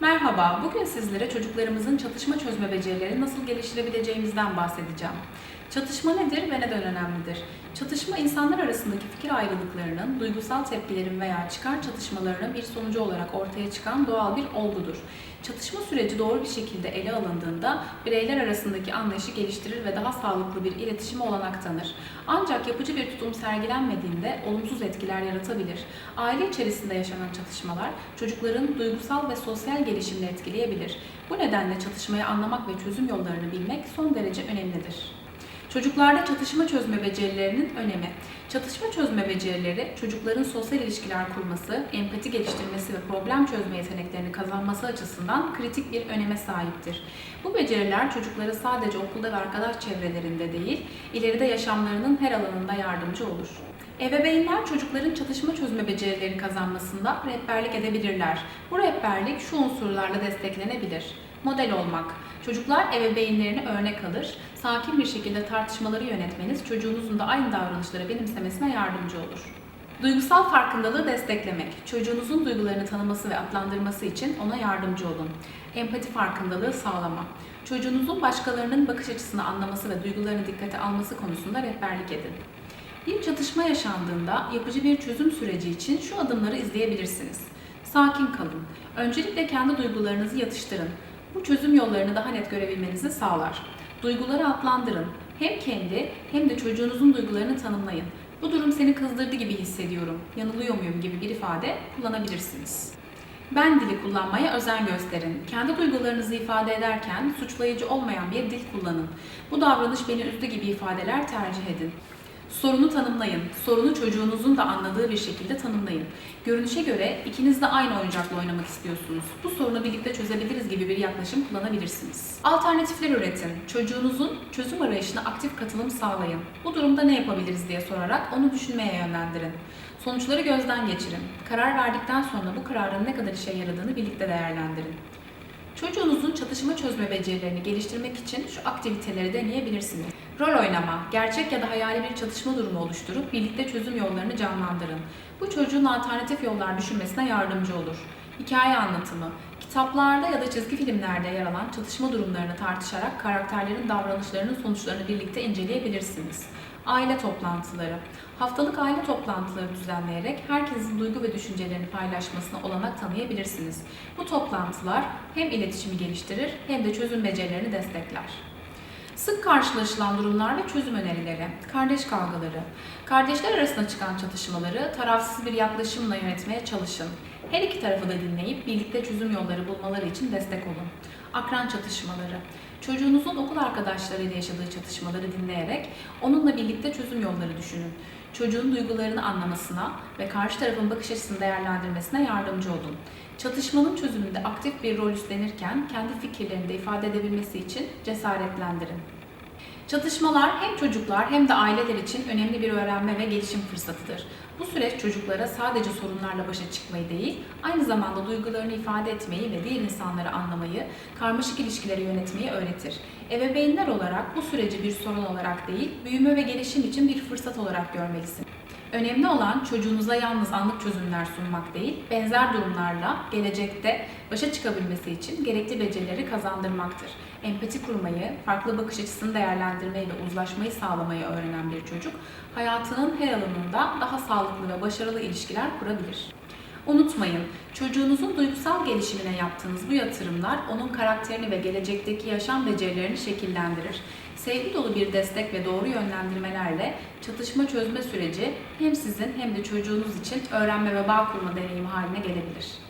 Merhaba, bugün sizlere çocuklarımızın çatışma çözme becerilerini nasıl geliştirebileceğimizden bahsedeceğim. Çatışma nedir ve neden önemlidir? Çatışma insanlar arasındaki fikir ayrılıklarının, duygusal tepkilerin veya çıkar çatışmalarının bir sonucu olarak ortaya çıkan doğal bir olgudur. Çatışma süreci doğru bir şekilde ele alındığında bireyler arasındaki anlayışı geliştirir ve daha sağlıklı bir iletişime olanak tanır. Ancak yapıcı bir tutum sergilenmediğinde olumsuz etkiler yaratabilir. Aile içerisinde yaşanan çatışmalar çocukların duygusal ve sosyal gelişimini etkileyebilir. Bu nedenle çatışmayı anlamak ve çözüm yollarını bilmek son derece önemlidir. Çocuklarda çatışma çözme becerilerinin önemi. Çatışma çözme becerileri çocukların sosyal ilişkiler kurması, empati geliştirmesi ve problem çözme yeteneklerini kazanması açısından kritik bir öneme sahiptir. Bu beceriler çocuklara sadece okulda ve arkadaş çevrelerinde değil, ileride yaşamlarının her alanında yardımcı olur. Ebeveynler çocukların çatışma çözme becerileri kazanmasında rehberlik edebilirler. Bu rehberlik şu unsurlarla desteklenebilir. Model olmak. Çocuklar ebeveynlerine örnek alır. Sakin bir şekilde tartışmaları yönetmeniz çocuğunuzun da aynı davranışları benimsemesine yardımcı olur. Duygusal farkındalığı desteklemek. Çocuğunuzun duygularını tanıması ve adlandırması için ona yardımcı olun. Empati farkındalığı sağlama. Çocuğunuzun başkalarının bakış açısını anlaması ve duygularını dikkate alması konusunda rehberlik edin. Bir çatışma yaşandığında yapıcı bir çözüm süreci için şu adımları izleyebilirsiniz. Sakin kalın. Öncelikle kendi duygularınızı yatıştırın. Bu çözüm yollarını daha net görebilmenizi sağlar. Duyguları adlandırın. Hem kendi hem de çocuğunuzun duygularını tanımlayın. Bu durum seni kızdırdı gibi hissediyorum, yanılıyor muyum gibi bir ifade kullanabilirsiniz. Ben dili kullanmaya özen gösterin. Kendi duygularınızı ifade ederken suçlayıcı olmayan bir dil kullanın. Bu davranış beni üzdü gibi ifadeler tercih edin. Sorunu tanımlayın. Sorunu çocuğunuzun da anladığı bir şekilde tanımlayın. Görünüşe göre ikiniz de aynı oyuncakla oynamak istiyorsunuz. Bu sorunu birlikte çözebiliriz gibi bir yaklaşım kullanabilirsiniz. Alternatifler üretin. Çocuğunuzun çözüm arayışına aktif katılım sağlayın. Bu durumda ne yapabiliriz diye sorarak onu düşünmeye yönlendirin. Sonuçları gözden geçirin. Karar verdikten sonra bu kararın ne kadar işe yaradığını birlikte değerlendirin. Çocuğunuzun çatışma çözme becerilerini geliştirmek için şu aktiviteleri deneyebilirsiniz. Rol oynama, gerçek ya da hayali bir çatışma durumu oluşturup birlikte çözüm yollarını canlandırın. Bu çocuğun alternatif yollar düşünmesine yardımcı olur. Hikaye anlatımı, kitaplarda ya da çizgi filmlerde yer alan çatışma durumlarını tartışarak karakterlerin davranışlarının sonuçlarını birlikte inceleyebilirsiniz. Aile toplantıları. Haftalık aile toplantıları düzenleyerek herkesin duygu ve düşüncelerini paylaşmasına olanak tanıyabilirsiniz. Bu toplantılar hem iletişimi geliştirir hem de çözüm becerilerini destekler. Sık karşılaşılan durumlar ve çözüm önerileri, kardeş kavgaları. Kardeşler arasında çıkan çatışmaları tarafsız bir yaklaşımla yönetmeye çalışın. Her iki tarafı da dinleyip birlikte çözüm yolları bulmaları için destek olun. Akran çatışmaları. Çocuğunuzun okul arkadaşlarıyla yaşadığı çatışmaları dinleyerek onunla birlikte çözüm yolları düşünün. Çocuğun duygularını anlamasına ve karşı tarafın bakış açısını değerlendirmesine yardımcı olun. Çatışmanın çözümünde aktif bir rol üstlenirken kendi fikirlerini de ifade edebilmesi için cesaretlendirin. Çatışmalar hem çocuklar hem de aileler için önemli bir öğrenme ve gelişim fırsatıdır. Bu süreç çocuklara sadece sorunlarla başa çıkmayı değil, aynı zamanda duygularını ifade etmeyi ve diğer insanları anlamayı, karmaşık ilişkileri yönetmeyi öğretir. Ebeveynler olarak bu süreci bir sorun olarak değil, büyüme ve gelişim için bir fırsat olarak görmelisiniz. Önemli olan çocuğunuza yalnız anlık çözümler sunmak değil, benzer durumlarla gelecekte başa çıkabilmesi için gerekli becerileri kazandırmaktır. Empati kurmayı, farklı bakış açısını değerlendirmeyi ve uzlaşmayı sağlamayı öğrenen bir çocuk, hayatının her alanında daha sağlıklı ve başarılı ilişkiler kurabilir. Unutmayın, çocuğunuzun duygusal gelişimine yaptığınız bu yatırımlar onun karakterini ve gelecekteki yaşam becerilerini şekillendirir. Sevgi dolu bir destek ve doğru yönlendirmelerle çatışma çözme süreci hem sizin hem de çocuğunuz için öğrenme ve bağ kurma deneyimi haline gelebilir.